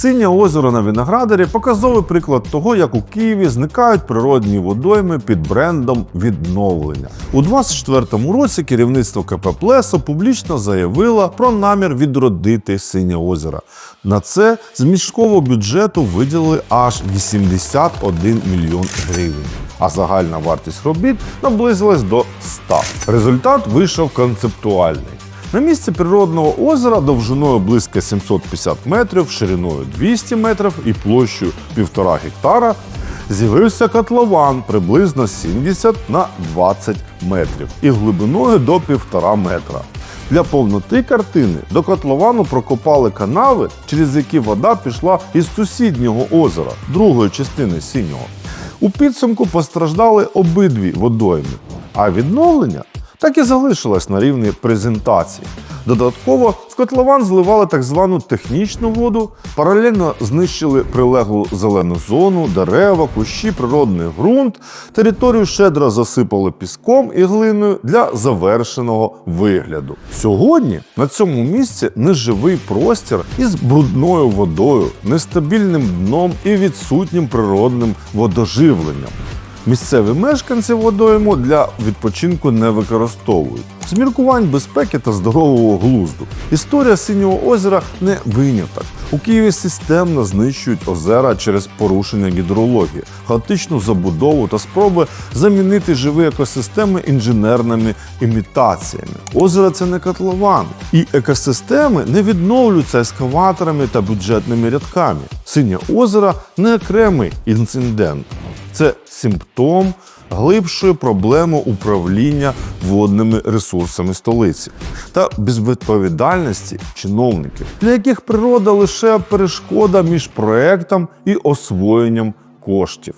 Синє озеро на Виноградарі показовий приклад того, як у Києві зникають природні водойми під брендом відновлення. У 24-му році керівництво КП Плесо публічно заявило про намір відродити синє озеро. На це з міського бюджету виділили аж 81 мільйон гривень. А загальна вартість робіт наблизилась до 100. Результат вийшов концептуальний. На місці природного озера довжиною близько 750 метрів, шириною 200 метрів і площею 1,5 гектара з'явився котлован приблизно 70 на 20 метрів і глибиною до 1,5 метра. Для повноти картини до котловану прокопали канави, через які вода пішла із сусіднього озера, другої частини синього. У підсумку постраждали обидві водойми, а відновлення так і залишилось на рівні презентації. Додатково в котлован зливали так звану технічну воду, паралельно знищили прилеглу зелену зону, дерева, кущі, природний ґрунт. Територію щедро засипали піском і глиною для завершеного вигляду. Сьогодні на цьому місці неживий простір із брудною водою, нестабільним дном і відсутнім природним водоживленням. Місцеві мешканці водойму для відпочинку не використовують. З міркувань безпеки та здорового глузду. Історія синього озера не виняток. У Києві системно знищують озера через порушення гідрології, хаотичну забудову та спроби замінити живі екосистеми інженерними імітаціями. Озеро це не котлован, і екосистеми не відновлюються ескаваторами та бюджетними рядками. Синє озеро не окремий інцидент. Це симптом глибшої проблеми управління водними ресурсами столиці та безвідповідальності чиновників, для яких природа лише перешкода між проектом і освоєнням коштів.